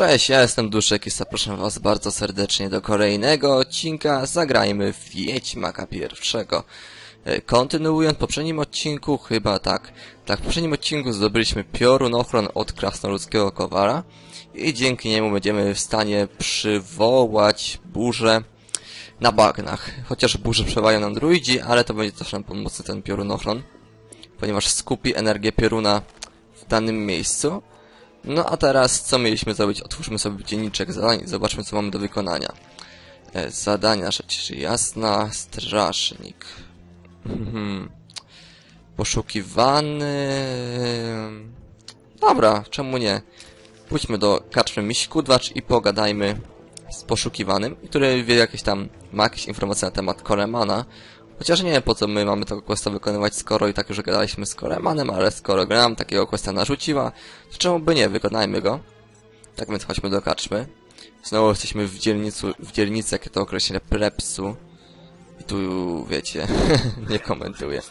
Cześć, ja jestem Duszek i zapraszam was bardzo serdecznie do kolejnego odcinka Zagrajmy w Wiedźmaka pierwszego. E, Kontynuując w poprzednim odcinku, chyba tak, tak, w poprzednim odcinku zdobyliśmy piorun ochron od krasnoludzkiego kowala i dzięki niemu będziemy w stanie przywołać burzę na bagnach. Chociaż burze przewają nam druidzi, ale to będzie też nam pomocny ten piorun ochron, ponieważ skupi energię pioruna w danym miejscu. No a teraz co mieliśmy zrobić? Otwórzmy sobie dzienniczek zadań i zobaczmy co mamy do wykonania. E, zadania rzecz jasna, strażnik. Mhm. Poszukiwany... Dobra, czemu nie? Pójdźmy do kaczmy Miśkudwacz i pogadajmy z poszukiwanym, który wie jakieś tam, ma jakieś informacje na temat Koremana. Chociaż nie wiem po co my mamy tego questa wykonywać, skoro i tak już gadaliśmy z Koremanem, ale skoro gra nam takiego questa narzuciła, to czemu by nie, wykonajmy go. Tak więc chodźmy do kaczmy. Znowu jesteśmy w dzielnicu, w dzielnicy, jakie to określenie, Prepsu. I tu, wiecie, nie komentuję.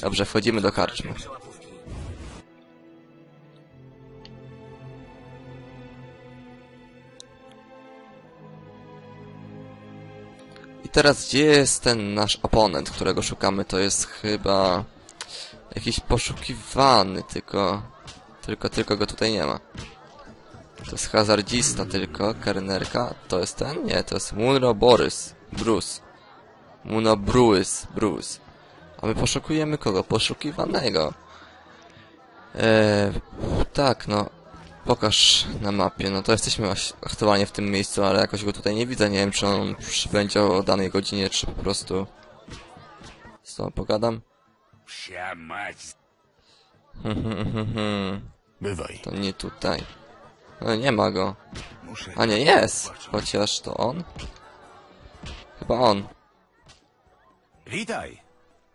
Dobrze, wchodzimy do karczmy. Teraz gdzie jest ten nasz oponent, którego szukamy? To jest chyba jakiś poszukiwany, tylko tylko tylko go tutaj nie ma. To jest hazardzista tylko, kernerka. To jest ten? Nie, to jest Munro Borys. Bruce. Muno Bruce. Bruce. A my poszukujemy kogo? Poszukiwanego. Eee, tak, no. Pokaż na mapie. No to jesteśmy aktualnie w tym miejscu, ale jakoś go tutaj nie widzę. Nie wiem, czy on przybędzie o danej godzinie, czy po prostu... Z tobą pogadam? Bywaj. To nie tutaj. No nie ma go. Muszę... A nie, jest! Chociaż to on? Chyba on. Witaj!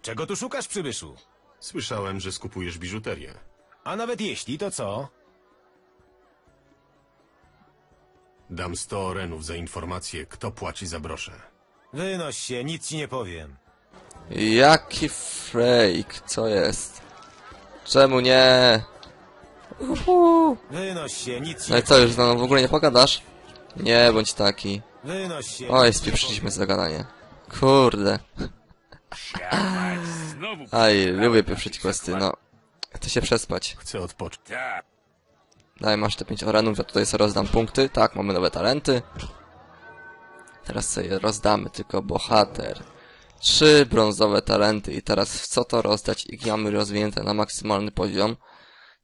Czego tu szukasz, przybyszu? Słyszałem, że skupujesz biżuterię. A nawet jeśli, to co? Dam 100 orenów za informację, kto płaci za broszę. Wynoś się, nic ci nie powiem. Jaki fake, co jest? Czemu nie? Uhu. Wynoś się, nic ci No i co, już z mną w ogóle nie pogadasz? Nie, bądź taki. Wynoś się. Oj, nic ci nie spieprzyliśmy zagadanie. Kurde. Wsia mać. Znowu. Aj, lubię pieprzyć questy, no. Chcę się przespać. Chcę odpocząć. Tak. Daj, masz te 5 oranów, ja tutaj sobie rozdam punkty. Tak, mamy nowe talenty. Teraz sobie rozdamy, tylko bohater. Trzy brązowe talenty i teraz w co to rozdać? I mamy rozwinięte na maksymalny poziom.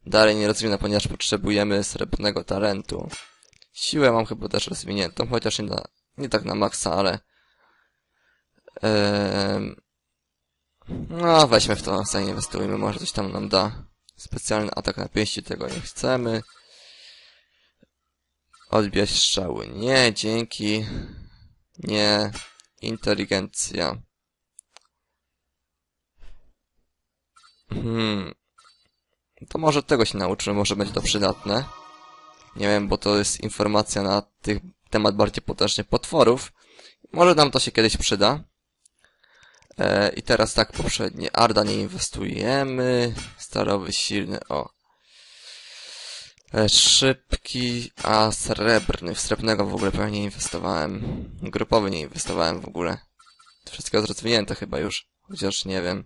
Dalej nie rozwinę, ponieważ potrzebujemy srebrnego talentu. Siłę mam chyba też rozwiniętą, chociaż nie, na, nie tak na maksa, ale... Ehm... No, weźmy w to, zainwestujmy, może coś tam nam da. Specjalny atak na pięści, tego nie chcemy. Odbijać strzały. Nie, dzięki. Nie. Inteligencja. Hmm. To może tego się nauczymy, może będzie to przydatne. Nie wiem, bo to jest informacja na tych temat bardziej potężnych potworów. Może nam to się kiedyś przyda. E, I teraz tak poprzednie. Arda nie inwestujemy. Starowy silny, o. E, szybki, a srebrny. W srebrnego w ogóle pewnie nie inwestowałem. Grupowy nie inwestowałem w ogóle. Wszystko jest rozwinięte chyba już. Chociaż nie wiem.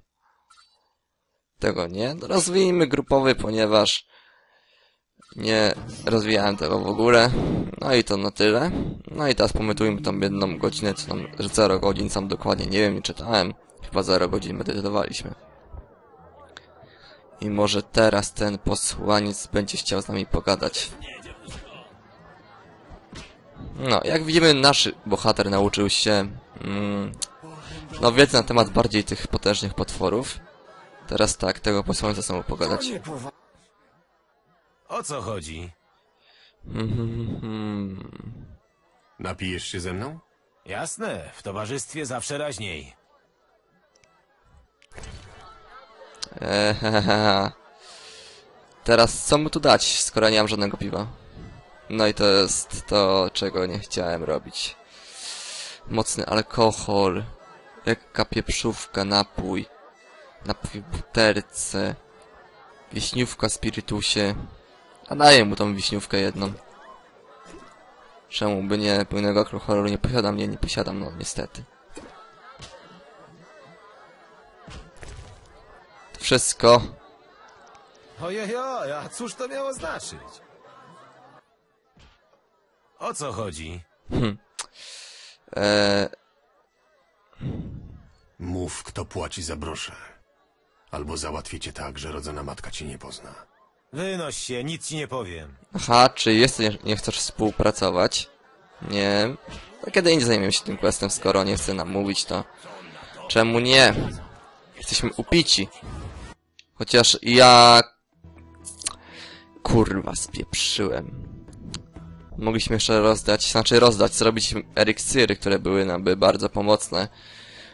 Tego nie. No, Rozwijmy grupowy, ponieważ nie rozwijałem tego w ogóle. No i to na tyle. No i teraz pomytujmy tą jedną godzinę, co że 0 godzin, sam dokładnie nie wiem, nie czytałem. Chyba 0 godzin medytowaliśmy. I może teraz ten posłaniec będzie chciał z nami pogadać. No, jak widzimy, nasz bohater nauczył się, mm, no, wiedzy na temat bardziej tych potężnych potworów. Teraz tak, tego posłańca nami pogadać. O co chodzi? Mhm. Napijesz się ze mną? Jasne, w towarzystwie zawsze raźniej. Teraz co mu tu dać, skoro nie mam żadnego piwa? No i to jest to, czego nie chciałem robić. Mocny alkohol, lekka pieprzówka, napój, napój w buterce, wieśniówka, spirytusie. A daję mu tą wiśniówkę jedną. Czemu by nie? Pełnego alkoholu nie posiadam, nie, nie posiadam, no niestety. Wszystko. Ojej, a cóż to miało znaczyć? O co chodzi? Eee, Mów, kto płaci za brosze. Albo załatwię cię tak, że rodzona matka cię nie pozna. Wynoś się, nic ci nie powiem. aha, czy jest, nie, nie chcesz współpracować? Nie. To kiedy indziej zajmiemy się tym questem, skoro nie chce nam mówić, to... Czemu nie? Jesteśmy upici. Chociaż ja... Kurwa, spieprzyłem. Mogliśmy jeszcze rozdać, znaczy rozdać, zrobić eliksiry, które były nam by bardzo pomocne.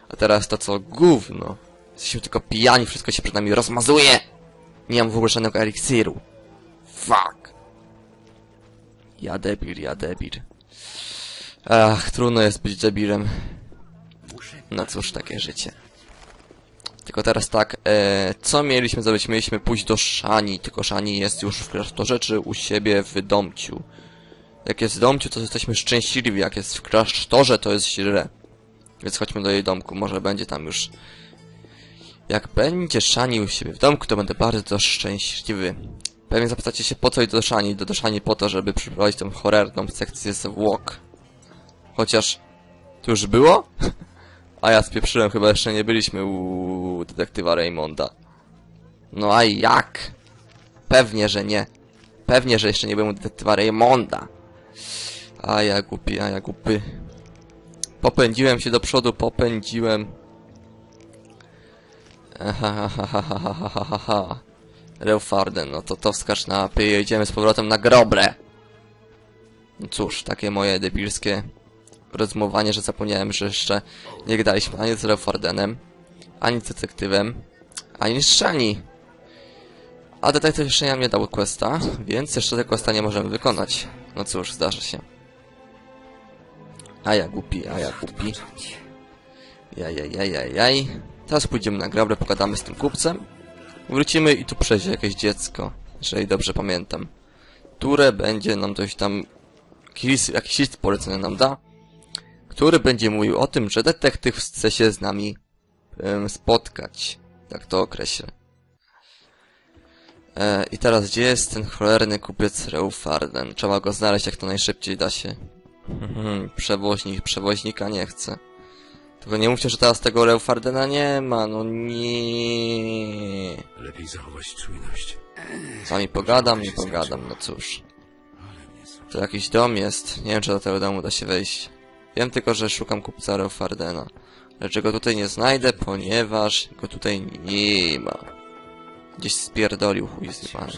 A teraz to co gówno. Jesteśmy tylko pijani, wszystko się przed nami rozmazuje. Nie mam w ogóle żadnego eliksiru. Fuck. Ja debil, ja debil. Ach, trudno jest być debilem. No cóż, takie życie. Tylko teraz tak, e, co mieliśmy zrobić? Mieliśmy pójść do Szani, tylko Szani jest już w klasztorze czy u siebie w domciu. Jak jest w domciu, to jesteśmy szczęśliwi, jak jest w klasztorze, to jest źle. Więc chodźmy do jej domku, może będzie tam już... Jak będzie Szani u siebie w domku, to będę bardzo szczęśliwy. Pewnie zapytacie się, po co idę do Szani? Idę do Szani po to, żeby przeprowadzić tą horrorną sekcję zwłok. Chociaż... To już było? A ja spieprzyłem, chyba jeszcze nie byliśmy u detektywa Raymonda. No a jak? Pewnie, że nie. Pewnie, że jeszcze nie byłem u detektywa Raymonda. A ja głupi, a ja głupi. Popędziłem się do przodu, popędziłem. Ehahahahahahaha. Reufarden, no to to wskacz na apy i jedziemy z powrotem na groble. No cóż, takie moje debilskie rozmowanie, że zapomniałem, że jeszcze nie gadaliśmy ani z Reufardenem, ani z detektywem, ani z Shani. A detektyw jeszcze nie dał questa, więc jeszcze tego questa nie możemy wykonać. No cóż, zdarza się. A ja głupi, a ja głupi. Jajajajajaj. Teraz pójdziemy na grabre, pogadamy z tym kupcem. Wrócimy i tu przejdzie jakieś dziecko, jeżeli dobrze pamiętam. Które będzie nam coś tam... Jakiś list polecony nam da. Który będzie mówił o tym, że detektyw chce się z nami em, spotkać. Tak to określę. E, I teraz gdzie jest ten cholerny kupiec Reufarden? Trzeba go znaleźć jak to najszybciej da się. Mhm, Przewoźnik, przewoźnika nie chce. Tylko nie mówcie, że teraz tego Leufardena nie ma, no nie. Lepiej zachować czujność. Z wami pogadam, nie pogadam, no cóż. To jakiś dom jest, nie wiem czy do tego domu da się wejść. Wiem tylko, że szukam kupca Leufardena. Lecz go tutaj nie znajdę, ponieważ go tutaj nie ma. Gdzieś spierdolił chuj zjebany.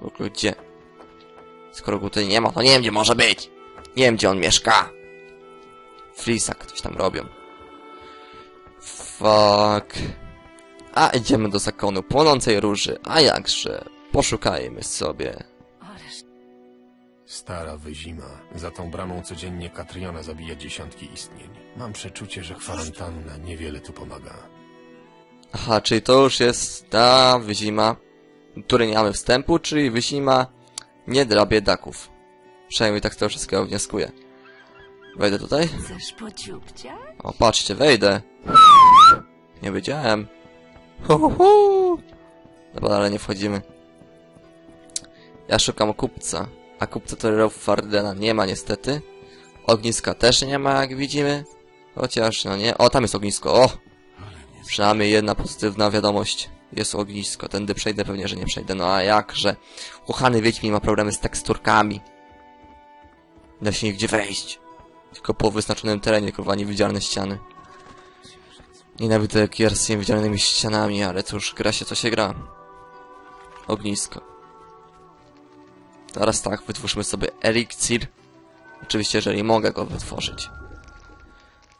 W ogóle gdzie? Skoro go tutaj nie ma, to nie wiem gdzie może być. Nie wiem gdzie on mieszka. Frisak coś tam robią. Fuck. A idziemy do zakonu płonącej róży, a jakże. Poszukajmy sobie. Stara wyzima. Za tą bramą codziennie Katriona zabija dziesiątki istnień. Mam przeczucie, że kwarantanna niewiele tu pomaga. Aha, czyli to już jest ta wyzima, której nie mamy wstępu, czyli wyzima nie dla biedaków. Przynajmniej tak z tego wszystkiego wnioskuję. Wejdę tutaj? Chcesz pociupcia? O, patrzcie, wejdę. Nie wiedziałem. Hu. Dobra, ale nie wchodzimy. Ja szukam kupca. Kupca to Rolf Fardena nie ma niestety. Ogniska też nie ma, jak widzimy. Chociaż, no nie. O, tam jest ognisko, o! Przynajmniej jedna pozytywna wiadomość. Jest ognisko. Tędy przejdę, pewnie, że nie przejdę. No a jakże? Kochany Wiedźmin ma problemy z teksturkami. Da się nigdzie wejść. Tylko po wyznaczonym terenie, kurwa, niewidzialne ściany. Nienawidzę gier z niewidzialnymi ścianami, ale cóż, gra się co się gra. Ognisko. Teraz tak, wytwórzmy sobie eliksir. Oczywiście, jeżeli mogę go wytworzyć.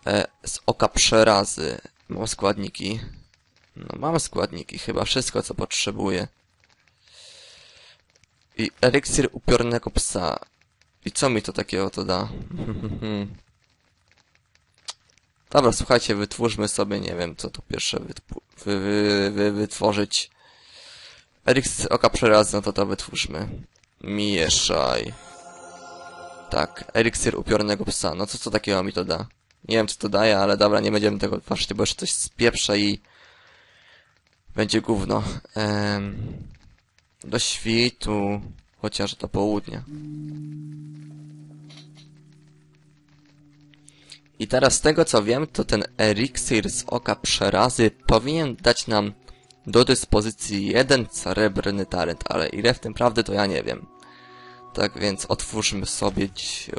E, z oka przerazy. Mam składniki. No, mam składniki, chyba wszystko, co potrzebuję. I eliksir upiornego psa. I co mi to takiego to da? Dobra, słuchajcie, wytwórzmy sobie, nie wiem, co tu pierwsze wy, wy, wy, wytworzyć. Eliksir oka przerazy, no to to wytwórzmy. Mieszaj. Tak, eliksir upiornego psa. No co, co takiego mi to da? Nie wiem, co to daje, ale dobra, nie będziemy tego patrzeć, bo jeszcze coś spieprze i... Będzie gówno. Em, do świtu, chociaż do południa. I teraz z tego co wiem, to ten eliksir z oka przerazy powinien dać nam do dyspozycji jeden srebrny talent, ale ile w tym prawdy to ja nie wiem. Tak więc otwórzmy sobie dziś...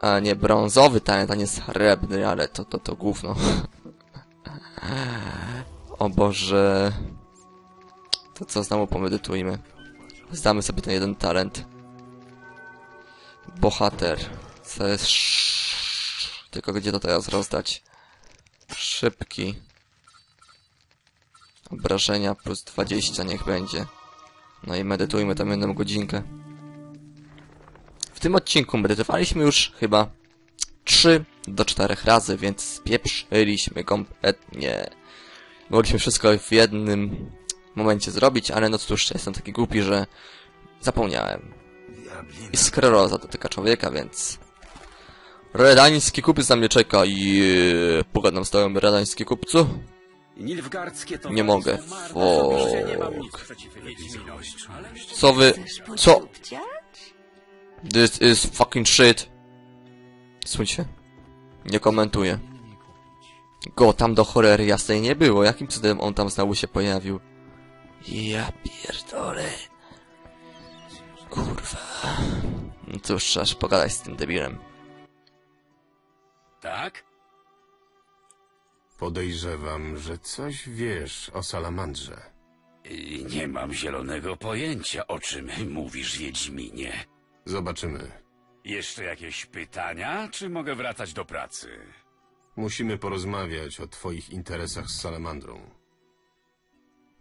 A nie, brązowy talent, a nie srebrny, ale to, to, to gówno. O Boże... To co, znowu pomedytujmy. Zdamy sobie ten jeden talent. Bohater. Co jest... Tylko gdzie to teraz rozdać? Szybki. Obrażenia plus 20 niech będzie. No i medytujmy tam jedną godzinkę. W tym odcinku medytowaliśmy już chyba 3 do 4 razy, więc spieprzyliśmy kompletnie. Mogliśmy wszystko w jednym momencie zrobić, ale no cóż, jestem taki głupi, że zapomniałem. I skleroza dotyka człowieka, więc... Redański kupiec na mnie czeka i... Pogadam z tobą, redański kupcu. Nie mogę. Fuck. Co wy... Co? This is fucking shit. Słuchaj się. Nie komentuję. Go tam do cholery jasnej nie było. Jakim cudem on tam znowu się pojawił? Ja pierdolę. Kurwa. No cóż, trzeba się pogadać z tym debilem. Tak? Podejrzewam, że coś wiesz o salamandrze. I nie mam zielonego pojęcia, o czym mówisz, Wiedźminie. Zobaczymy. Jeszcze jakieś pytania, czy mogę wracać do pracy? Musimy porozmawiać o twoich interesach z salamandrą.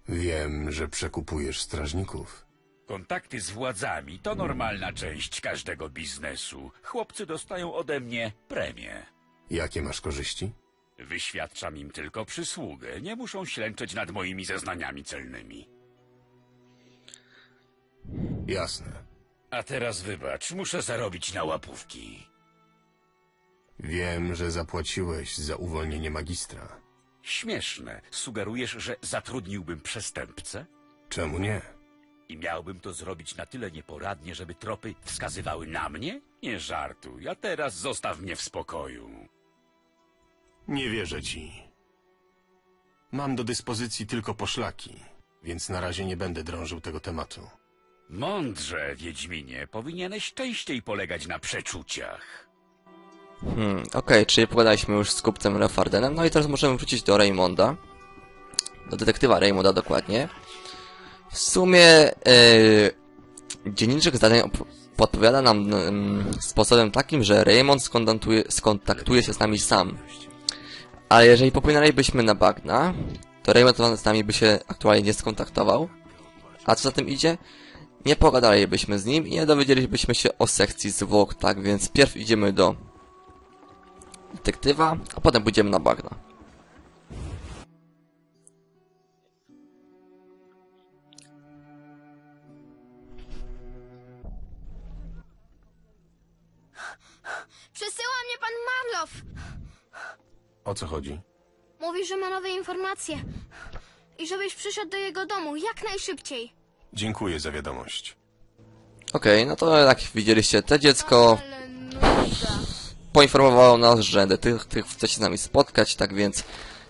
Wiem, że przekupujesz strażników. Kontakty z władzami to normalna część każdego biznesu. Chłopcy dostają ode mnie premię. Jakie masz korzyści? Wyświadczam im tylko przysługę. Nie muszą ślęczeć nad moimi zeznaniami celnymi. Jasne. A teraz wybacz, muszę zarobić na łapówki. Wiem, że zapłaciłeś za uwolnienie magistra. Śmieszne. Sugerujesz, że zatrudniłbym przestępcę? Czemu nie? I miałbym to zrobić na tyle nieporadnie, żeby tropy wskazywały na mnie? Nie żartuj, a teraz zostaw mnie w spokoju. Nie wierzę ci. Mam do dyspozycji tylko poszlaki, więc na razie nie będę drążył tego tematu. Mądrze, Wiedźminie, powinieneś częściej polegać na przeczuciach. Hmm, okej, czyli pogadaliśmy już z kupcem Lefardenem, no i teraz możemy wrócić do Raymonda. Do detektywa Raymonda dokładnie. W sumie yy, dzienniczek zadań op- podpowiada nam ym, sposobem takim, że Raymond skontaktuje, skontaktuje się z nami sam. Ale jeżeli popłynęlibyśmy na bagna, to Raymond z nami by się aktualnie nie skontaktował. A co za tym idzie? Nie pogadalibyśmy z nim i nie dowiedzielibyśmy się o sekcji zwłok, tak więc pierw idziemy do detektywa, a potem pójdziemy na bagna. Przesyła mnie pan Marlow. O co chodzi? Mówi, że ma nowe informacje. I żebyś przyszedł do jego domu jak najszybciej. Dziękuję za wiadomość. Okej, no to jak widzieliście, te dziecko Ale nuda. poinformowało nas, że tych, tych chce się z nami spotkać, tak więc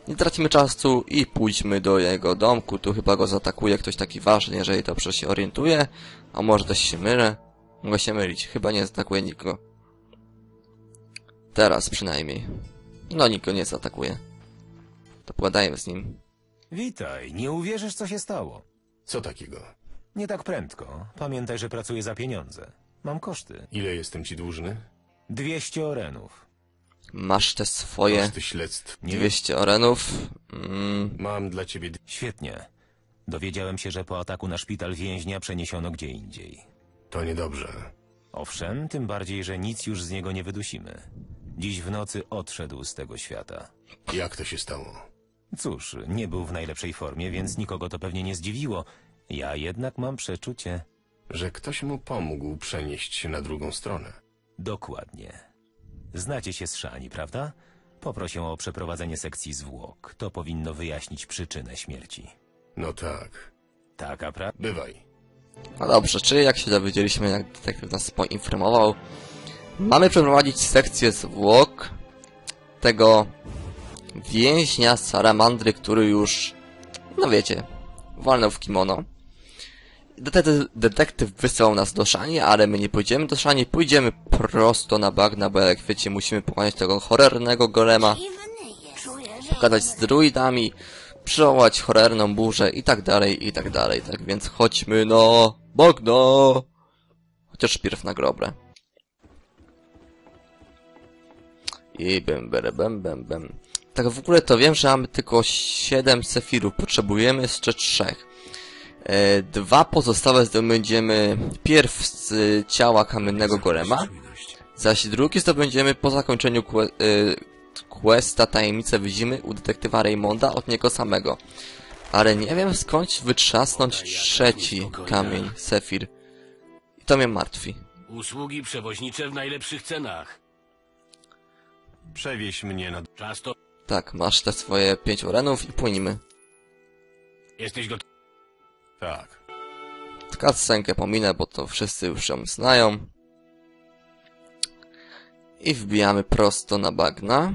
nie tracimy czasu i pójdźmy do jego domku. Tu chyba go zaatakuje ktoś taki ważny, jeżeli dobrze się orientuje. A może też się mylę? Mogę się mylić, chyba nie zaatakuje nikogo. Teraz przynajmniej. No, nikt go nie zaatakuje. To pogadajmy z nim. Witaj, nie uwierzysz, co się stało. Co takiego? Nie tak prędko. Pamiętaj, że pracuję za pieniądze. Mam koszty. Ile jestem ci dłużny? 200 orenów. Masz te swoje Koszty śledztw. 200 orenów. Mm, Mam dla ciebie... d- Świetnie. Dowiedziałem się, że po ataku na szpital więźnia przeniesiono gdzie indziej. To niedobrze. Owszem, tym bardziej, że nic już z niego nie wydusimy. Dziś w nocy odszedł z tego świata. Jak to się stało? Cóż, nie był w najlepszej formie, więc nikogo to pewnie nie zdziwiło. Ja jednak mam przeczucie. Że ktoś mu pomógł przenieść się na drugą stronę. Dokładnie. Znacie się z Szani, prawda? Poproszę o przeprowadzenie sekcji zwłok. To powinno wyjaśnić przyczynę śmierci. No tak. Taka prawda? Bywaj. No dobrze, czyli jak się dowiedzieliśmy, jak detektyw nas poinformował, mamy przeprowadzić sekcję zwłok tego więźnia salamandry, który już, no wiecie, walnął w kimono. Detektyw, detektyw wysłał nas do Szani, ale my nie pójdziemy do Szani, pójdziemy prosto na bagna, bo jak wiecie, musimy pokonać tego horrornego golema, pogadać z druidami, przywołać horrorną burzę i tak dalej, i tak dalej. Tak więc chodźmy na bagno! Chociaż pierw na groble. I bem, bere, bem, bem, bem. Tak w ogóle to wiem, że mamy tylko 7 sefirów, potrzebujemy jeszcze trzech. E, dwa pozostałe zdobędziemy pierw z ciała kamiennego golema, zaś drugi zdobędziemy po zakończeniu y, questa Tajemnice Wyzimy u detektywa Raymonda od niego samego. Ale nie wiem skąd wytrzasnąć trzeci kamień, Sefir. I to mnie martwi. Usługi przewoźnicze w najlepszych cenach. Przewieź mnie na... Czas to... Tak, masz te swoje pięć orenów i płynimy. Jesteś gotowy? Tak. Cutscenkę pominę, bo to wszyscy już ją znają. I wbijamy prosto na bagna.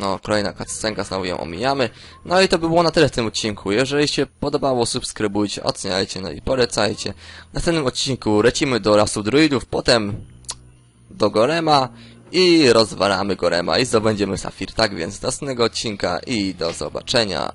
No, kolejna cutscenka, znowu ją omijamy. No i to by było na tyle w tym odcinku. Jeżeli się podobało, subskrybujcie, oceniajcie, no i polecajcie. W następnym odcinku lecimy do lasu druidów, potem do Gorema i rozwalamy Gorema i zdobędziemy Safir. Tak więc do następnego odcinka i do zobaczenia.